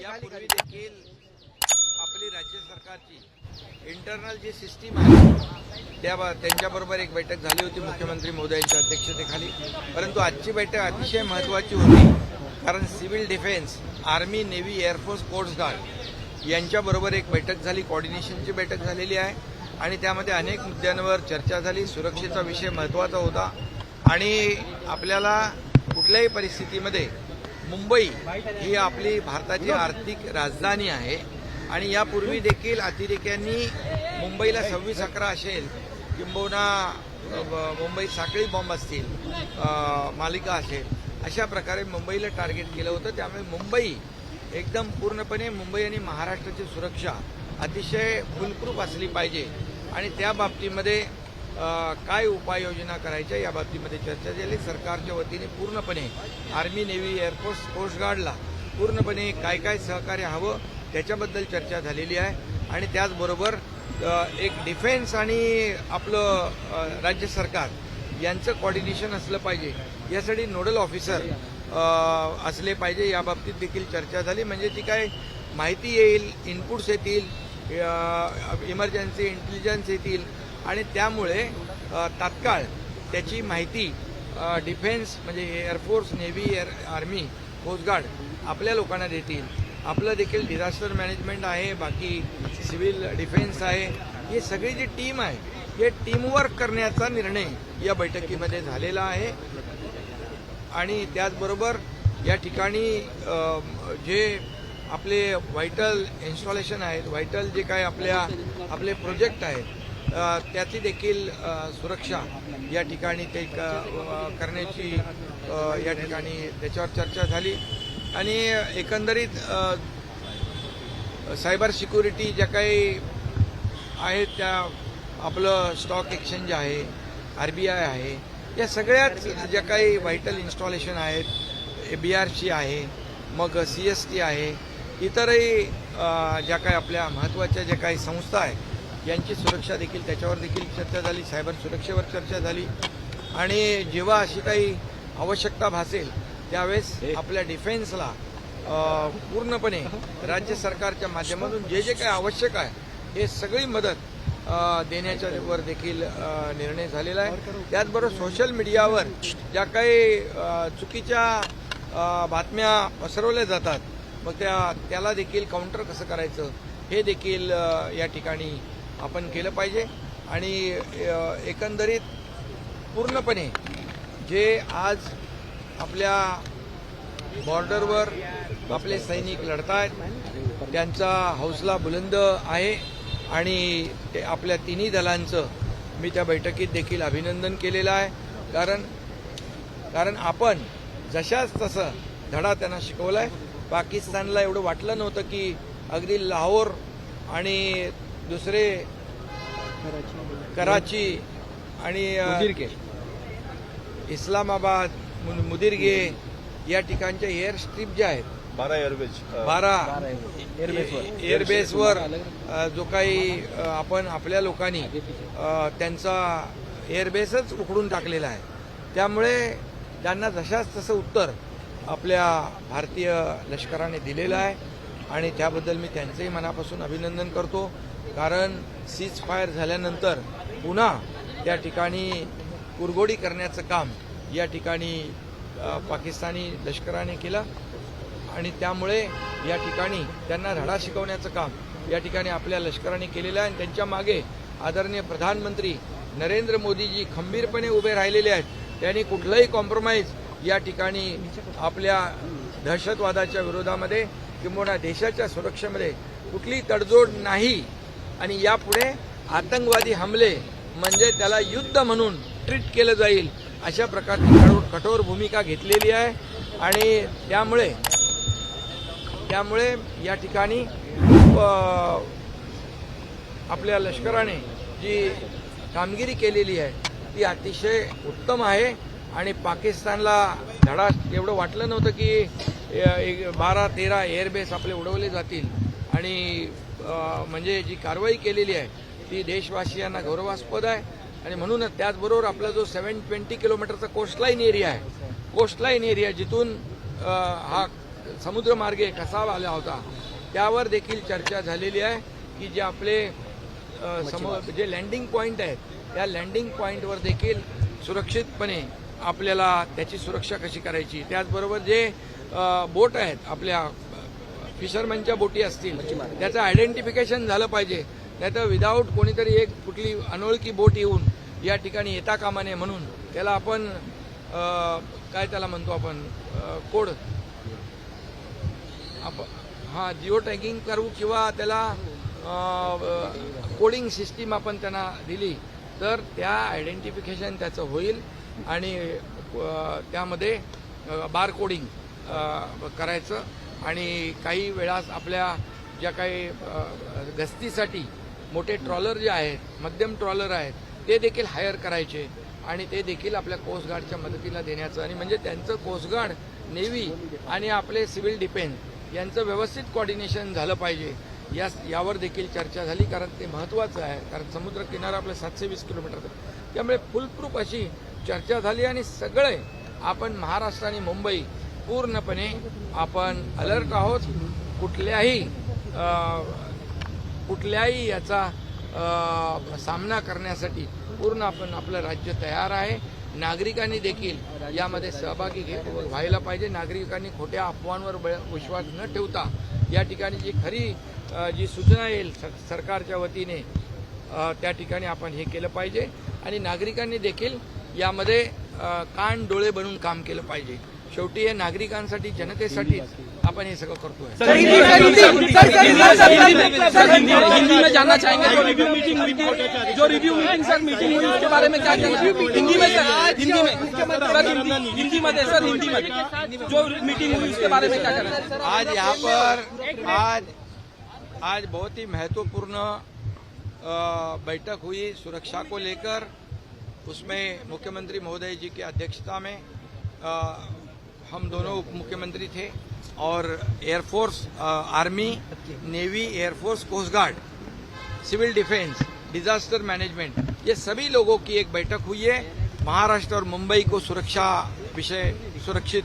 यापूर्वी देखील आपली राज्य सरकारची इंटरनल जी सिस्टीम आहे त्या त्यांच्याबरोबर एक बैठक झाली होती मुख्यमंत्री मोदयांच्या अध्यक्षतेखाली. परंतु आजची बैठक अतिशय महत्त्वाची होती कारण civil defence army navy air force coast guard यांच्याबरोबर एक बैठक झाली कॉर्डिनेशनची बैठक झालेली आहे. आणि त्यामध्ये अनेक मुद्द्यांवर चर्चा झाली सुरक्षेचा विषय महत्त्वाचा होता. आणि आपल्याला कुठल्याही परिस्थितीमध्ये मुंबई ही आपली भारताची आर्थिक राजधानी आहे. आणि यापूर्वी देखील अतिरेक्यांनी मुंबईला सव्वीस अकरा असेल किंबहुना ब- मुंबईत साखळी बॉम्ब असतील मालिका असेल अशा प्रकारे मुंबईला टार्गेट केलं होतं. त्यामुळे मुंबई एकदम पूर्णपणे मुंबई आणि महाराष्ट्राची सुरक्षा अतिशय फुलप्रूफ असली पाहिजे. आणि त्या बाबतीमध्ये काय उपाययोजना करायच्या या बाबतीमध्ये चर्चा झाली. सरकारच्या वतीने पूर्णपणे army navy air force coast गार्डला पूर्णपणे काय काय सहकार्य हवं त्याच्याबद्दल चर्चा झालेली आहे. आणि त्याचबरोबर एक डिफेन्स आणि आपलं राज्य सरकार यांचं कॉर्डिनेशन असलं पाहिजे. यासाठी नोडल ऑफिसर असले पाहिजे या बाबतीत देखील चर्चा झाली. म्हणजे ती काय माहिती येईल इनपुट्स येतील इमर्जन्सी इंटेलिजन्स येतील आणि त्यामुळे तात्काळ त्याची माहिती डिफेन्स म्हणजे air force navy air army coast guard आपल्या लोकांना देतील. आपलं देखील डिझास्टर मॅनेजमेंट आहे बाकी सिव्हिल डिफेन्स आहे. ही सगळी जी टीम आहे हे टीमवर्क करण्याचा निर्णय या बैठकीमध्ये झालेला आहे. आणि त्याचबरोबर या ठिकाणी जे आपले व्हायटल इन्स्टॉलेशन आहेत व्हायटल जे काय आपल्या आपले प्रोजेक्ट आहेत त्याची देखील सुरक्षा या ठिकाणी ते क- करण्याची या ठिकाणी त्याच्यावर चर्चा झाली. आणि एकंदरीत सायबर सिक्युरिटी ज्या काही आहेत त्या आपलं स्टॉक एक्सचेंज आहे आर बी आय आहे या सगळ्याच ज्या काही व्हायटल इन्स्टॉलेशन आहेत ए बी आर सी आहे मग सी एस टी आहे इतरही ज्या काही आपल्या महत्त्वाच्या ज्या काही संस्था आहेत यांची सुरक्षा देखील त्याच्यावर देखील चर्चा झाली सायबर सुरक्षेवर चर्चा झाली. आणि जेव्हा अशी काही आवश्यकता भासेल त्यावेळेस आपल्या डिफेन्सला पूर्णपणे राज्य सरकारच्या माध्यमातून जे जे काही आवश्यक आहे हे सगळी मदत देण्याच्या वर देखील निर्णय झालेला आहे. त्याचबरोबर सोशल मीडियावर ज्या काही चुकीच्या बातम्या पसरवल्या जातात मग त्या त्याला देखील काउंटर कसं करायचं हे देखील या ठिकाणी आपण केलं पाहिजे. आणि एकंदरीत पूर्णपणे जे आज आपल्या बॉर्डरवर आपले सैनिक लढत आहेत त्यांचा हौसला बुलंद आहे आणि ते आपल्या तिन्ही दलांचं मी त्या बैठकीत देखील अभिनंदन केलेलं आहे. कारण कारण आपण जशाच तसं धडा त्यांना शिकवला आहे पाकिस्तानला एवढं वाटलं नव्हतं की अगदी लाहोर आणि दुसरे कराची आणि इस्लामाबाद मु- मुदिरगे या ठिकाणच्या एअर स्ट्रीप ज्या आहेत बारा एअरवेज बारा एअरबेसवर जो काही आपण आपल्या लोकांनी त्यांचा एअरबेसच उकडून टाकलेला आहे. त्यामुळे त्यांना जशाच तसं उत्तर आपल्या भारतीय लष्कराने दिलेलं आहे आणि त्याबद्दल मी त्यांचंही मनापासून अभिनंदन करतो. कारण सीज फायर झाल्यानंतर पुन्हा त्या ठिकाणी कुरगोडी करण्याचं काम या ठिकाणी पाकिस्तानी लष्कराने केलं. आणि त्यामुळे या ठिकाणी त्यांना धडा शिकवण्याचं काम या ठिकाणी आपल्या लष्कराने केलेलं आहे. आणि त्यांच्या मागे आदरणीय प्रधानमंत्री नरेंद्र मोदीजी खंबीरपणे उभे राहिलेले आहेत. त्यांनी कुठलंही कॉम्प्रोमाइज या ठिकाणी आपल्या दहशतवादाच्या विरोधामध्ये किंवा देशाच्या सुरक्षेमध्ये कुठली तडजोड नाही. आणि यापुढे आतंकवादी हमले म्हणजे त्याला युद्ध म्हणून ट्रीट केलं जाईल अशा प्रकारची कठोर कठोर भूमिका घेतलेली आहे. आणि त्यामुळे त्यामुळे या ठिकाणी खूप आपल्या लष्कराने जी कामगिरी केलेली आहे ती अतिशय उत्तम आहे. आणि पाकिस्तानला धडा एवढं वाटलं नव्हतं की एक बारा तेरा एअरबेस आपले उडवले जातील. आणि म्हणजे जी कारवाई केलेली आहे ती देशवासियांना गौरवास्पद आहे. आणि म्हणूनच त्याचबरोबर आपला जो सेव्हन ट्वेंटी किलोमीटरचा कोस्टलाईन एरिया आहे कोस्टलाईन एरिया जिथून हा समुद्रमार्गे कसा आला होता त्यावर देखील चर्चा झालेली आहे की जे आपले समो जे लँडिंग पॉईंट आहेत त्या लँडिंग पॉईंटवर देखील सुरक्षितपणे आपल्याला त्याची सुरक्षा कशी करायची? त्याचबरोबर जे बोट आहेत आपल्या फिशरमॅनच्या बोटी असतील त्याचं आयडेंटिफिकेशन झालं पाहिजे. नाही तर विदाऊट कोणीतरी एक कुठली अनोळखी बोट येऊन या ठिकाणी येता कामा नये म्हणून. त्याला आपण काय त्याला म्हणतो आपण कोड? आप- हा जिओ टॅगिंग करू किंवा त्याला कोडिंग सिस्टीम आपण त्यांना दिली तर त्या आयडेंटिफिकेशन त्याचं होईल. आणि त्यामध्ये बार कोडिंग करायचं. आणि काही वेळास आपल्या ज्या काही गस्तीसाठी मोठे ट्रॉलर जे आहेत मध्यम ट्रॉलर आहेत ते देखील हायर करायचे आणि ते देखील आपल्या कोस्टगार्डच्या मदतीला देण्याचं आणि म्हणजे त्यांचं कोस्टगार्ड नेव्ही आणि आपले सिव्हिल डिफेन्स यांचं व्यवस्थित कॉर्डिनेशन झालं पाहिजे. या यावर देखील चर्चा झाली कारण ते महत्त्वाचं आहे. कारण समुद्र किनारा आपल्या सातशे वीस किलोमीटर त्यामुळे फुलप्रूफ अशी चर्चा झाली आणि सगळे आपण महाराष्ट्र आणि मुंबई पूर्णपणे आपण अलर्ट आहोत. कुठल्याही कुठल्याही याचा सामना करण्यासाठी पूर्ण आपण आपलं राज्य तयार आहे. नागरिकांनी देखील यामध्ये सहभागी घे व्हायला पाहिजे. नागरिकांनी खोट्या अफवांवर विश्वास न ठेवता या ठिकाणी जी खरी जी सूचना येईल सरकारच्या वतीने त्या ठिकाणी आपण हे केलं पाहिजे. आणि नागरिकांनी देखील यामध्ये कान डोळे बनून काम केलं पाहिजे. शेवटी हे नागरिकांसाठी जनतेसाठी आपण हे सगळं करतोय. सर हिंदी में sir Hindi sir sir Hindi sir Hindi sir Hindi Hindi में जानना चाहेंगे जो रिव्यू मीटिंग हुई थी जो रिव्यू मीटिंग सर मीटिंग हुई उसके बारे में क्या है? हिंदी में सर हिंदी में सर हिंदी हिंदी सर हिंदी में जो मीटिंग हुई उसके बारे में क्या कहना आज यहाँ पर आज आज बहुत ही महत्वपूर्ण बैठक हुई सुरक्षा को लेकर। उसमें मुख्यमंत्री महोदय जी की अध्यक्षता में हम दोनों उप मुख्यमंत्री थे और air force army navy air force coast guard civil defence disaster management ये सभी लोगों की एक बैठक हुई है। महाराष्ट्र और मुंबई को सुरक्षा विषय सुरक्षित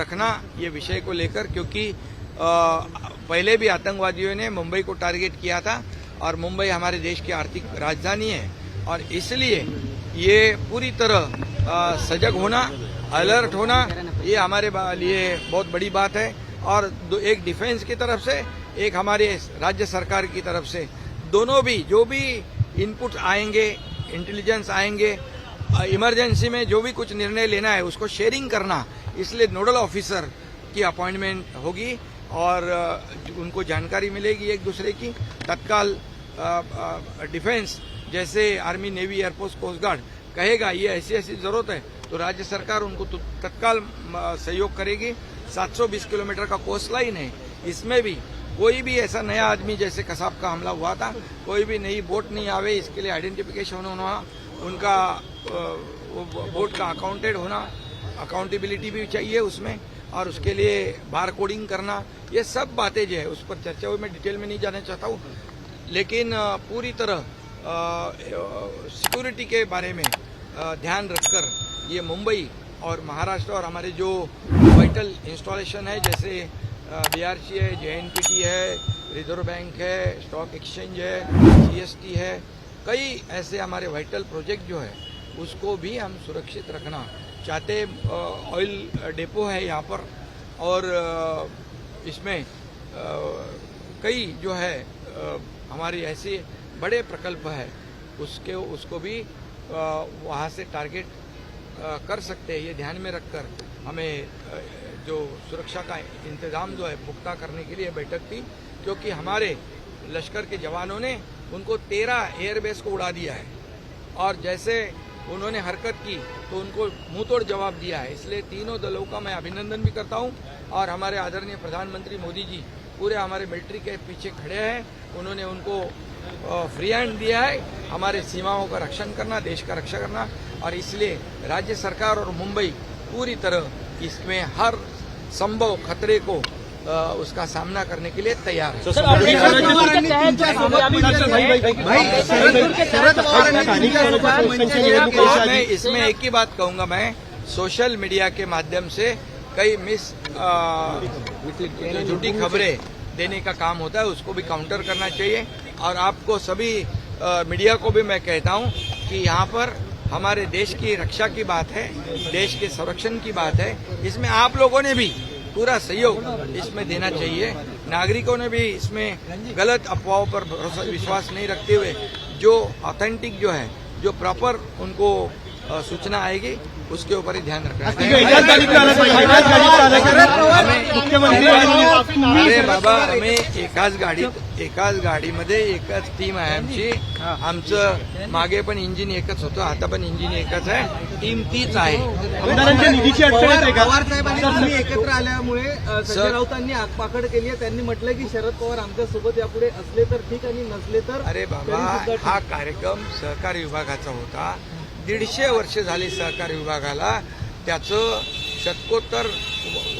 रखना ये विषय को लेकर क्योंकि अ, पहले भी आतंकवादियों ने मुंबई को टारगेट किया था और मुंबई हमारे देश की आर्थिक राजधानी है। और इसलिए ये पूरी तरह अ, सजग होना अलर्ट होना ये हमारे लिए बहुत बड़ी बात है। और एक डिफेंस की तरफ़ से, एक हमारे राज्य सरकार की तरफ़ से। दोनों भी, जो भी इनपुट आएँगे इंटेलिजेंस आएँगे इमरजेंसी में जो भी कुछ निर्णय लेना है, उसको शेयरिंग करना। इसलिए नोडल ऑफिसर की अपॉइंटमेंट होगी और उनको जानकारी मिलेगी एक दूसरे की। तत्काल डिफेंस जैसे army navy air force coast guard कहेगा, ये ऐसी ऐसी ज़रूरत है। तो राज्य सरकार उनको तु- तत्काल सहयोग करेगी। 720 किलोमीटर का कोस्ट लाइन है। इसमें भी कोई भी ऐसा नया आदमी, जैसे कसाब का हमला हुआ था, कोई भी नई बोट नहीं आवे, इसके लिए आइडेंटिफिकेशन होना, उनका बोट का अकाउंटेड होना अकाउंटेबिलिटी भी चाहिए उसमें, और उसके लिए बार कोडिंग करना, ये सब बातें जो है, उस पर चर्चा हुई। मैं डिटेल में नहीं जाना चाहता हूँ। लेकिन पूरी तरह सिक्योरिटी के बारे में ध्यान रखकर ये मुंबई और महाराष्ट्र और हमारे जो वाइटल इंस्टॉलेशन है, जैसे बीआरसी है जेएनपीटी है, रिज़र्व बैंक है स्टॉक एक्सचेंज है सीएसटी है, कई ऐसे हमारे वाइटल प्रोजेक्ट जो है, उसको भी हम सुरक्षित रखना चाहते ऑयल डेपो है यहाँ पर और इसमें कई जो है हमारी ऐसे बड़े प्रकल्प है, उसके, उसको भी वहाँ से टारगेट कर सकते हैं, ये ध्यान में रखकर हमें जो सुरक्षा का इंतज़ाम जो है, पुख्ता करने के लिए बैठक थी, क्योंकि हमारे लश्कर के जवानों ने उनको तेरह एयरबेस को उड़ा दिया है। और जैसे उन्होंने हरकत की तो उनको मुँह तोड़ जवाब दिया है। इसलिए तीनों दलों का मैं अभिनंदन भी करता हूँ। और हमारे आदरणीय प्रधानमंत्री मोदी जी पूरे हमारे मिलिट्री के पीछे खड़े हैं। उन्होंने उनको फ्री हैंड दिया है। हमारे सीमाओं का रक्षण करना देश का रक्षा करना और इसलिए राज्य सरकार और मुंबई पूरी तरह इसमें हर संभव खतरे को उसका सामना करने के लिए तैयार है। इसमें इसमें एक ही बात कहूँगा मैं सोशल मीडिया के माध्यम से कई मिस जो झूठी खबरें देने का काम होता है उसको भी काउंटर करना चाहिए। और आपको सभी मीडिया को भी मैं कहता हूँ कि यहाँ पर हमारे देश की रक्षा की बात है, देश के संरक्षण की बात है। इसमें आप लोगों ने भी पूरा सहयोग इसमें देना चाहिए। नागरिकों ने भी इसमें गलत अफवाहों पर भरोसा, विश्वास नहीं रखते हुए जो ऑथेंटिक जो है, जो प्रॉपर उनको सूचना आएगी उसके ऊपर ही ध्यान रखना। अरे बाबा आम्ही एकाच गाडीत एकाच गाडीमध्ये एकच टीम आहे आमची. आमचं मागे पण इंजिन एकच होतं आता पण इंजिन एकच आहे. टीम तीच आहे. पवार साहेबांनी एकत्र आल्यामुळे संजय राऊतांनी आगपाखड केली आहे. त्यांनी म्हटलं की शरद पवार आमच्यासोबत यापुढे असले तर ठीक आणि नसले तर अरे बाबा हा कार्यक्रम सहकार विभागाचा होता. दीडशे वर्ष झाली सहकार विभागाला. त्याचं शतकोत्तर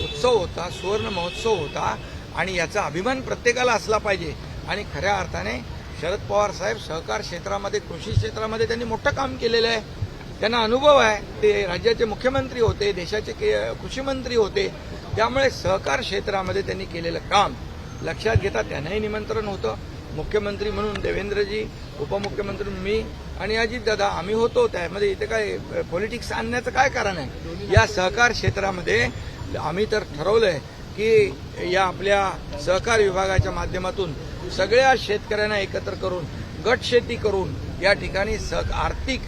उत्सव होता सुवर्ण महोत्सव होता आणि याचा अभिमान प्रत्येकाला असला पाहिजे. आणि खऱ्या अर्थाने शरद पवार साहेब सहकार क्षेत्रामध्ये कृषी क्षेत्रामध्ये त्यांनी मोठं काम केलेलं आहे. त्यांना अनुभव आहे. ते राज्याचे मुख्यमंत्री होते देशाचे के- कृषी मंत्री होते. त्यामुळे सहकार क्षेत्रामध्ये त्यांनी केलेलं काम लक्षात घेता त्यांनाही निमंत्रण होतं. मुख्यमंत्री म्हणून देवेंद्रजी उपमुख्यमंत्री मी आणि अजितदादा आम्ही होतो. त्यामध्ये इथे काय पॉलिटिक्स आणण्याचं काय कारण आहे? या सहकार क्षेत्रामध्ये आम्ही तर ठरवलंय की या आपल्या सहकार विभागाच्या माध्यमातून सगळ्या शेतकऱ्यांना एकत्र करून गट शेती करून या ठिकाणी सह आर्थिक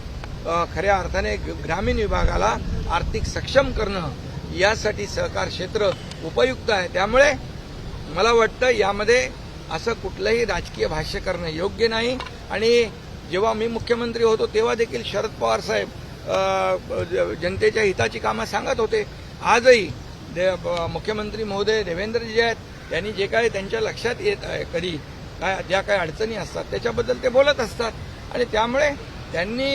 खऱ्या अर्थाने ग्रामीण विभागाला आर्थिक सक्षम करणं यासाठी सहकार क्षेत्र उपयुक्त आहे. त्यामुळे मला वाटतं यामध्ये असं कुठलंही राजकीय भाष्य करणं योग्य नाही. आणि जेव्हा मी मुख्यमंत्री होतो तेव्हा देखील शरद पवार साहेब जनतेच्या हिताची कामं सांगत होते. आजही दे- मुख्यमंत्री महोदय देवेंद्रजी आहेत त्यांनी जे काय त्यांच्या लक्षात येत आहे कधी काय ज्या काय अडचणी असतात त्याच्याबद्दल ते बोलत असतात. आणि त्यामुळे त्यांनी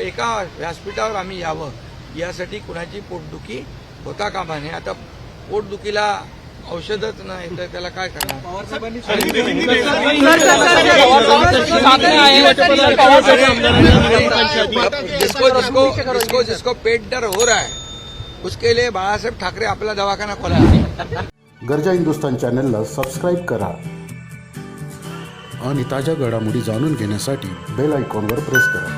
एका व्यासपीठावर आम्ही यावं. यासाठी कुणाची पोटदुखी होता कामा नये. आता पोटदुखीला औषधच नाही तर त्याला काय करणार? पवार साहेबांनी सामने आए हैं सर, पवार साहेब जिसको जिसको जिसको जिसको पेट दर्द हो रहा है उसके लिए बाळासाहेब ठाकरे आपला दवाखाना खोला. गरजा हिंदुस्तान चॅनलला सबस्क्राईब करा. आणि ताज्या घडामोडी जाणून घेण्यासाठी बेल आयकॉनवर प्रेस करा.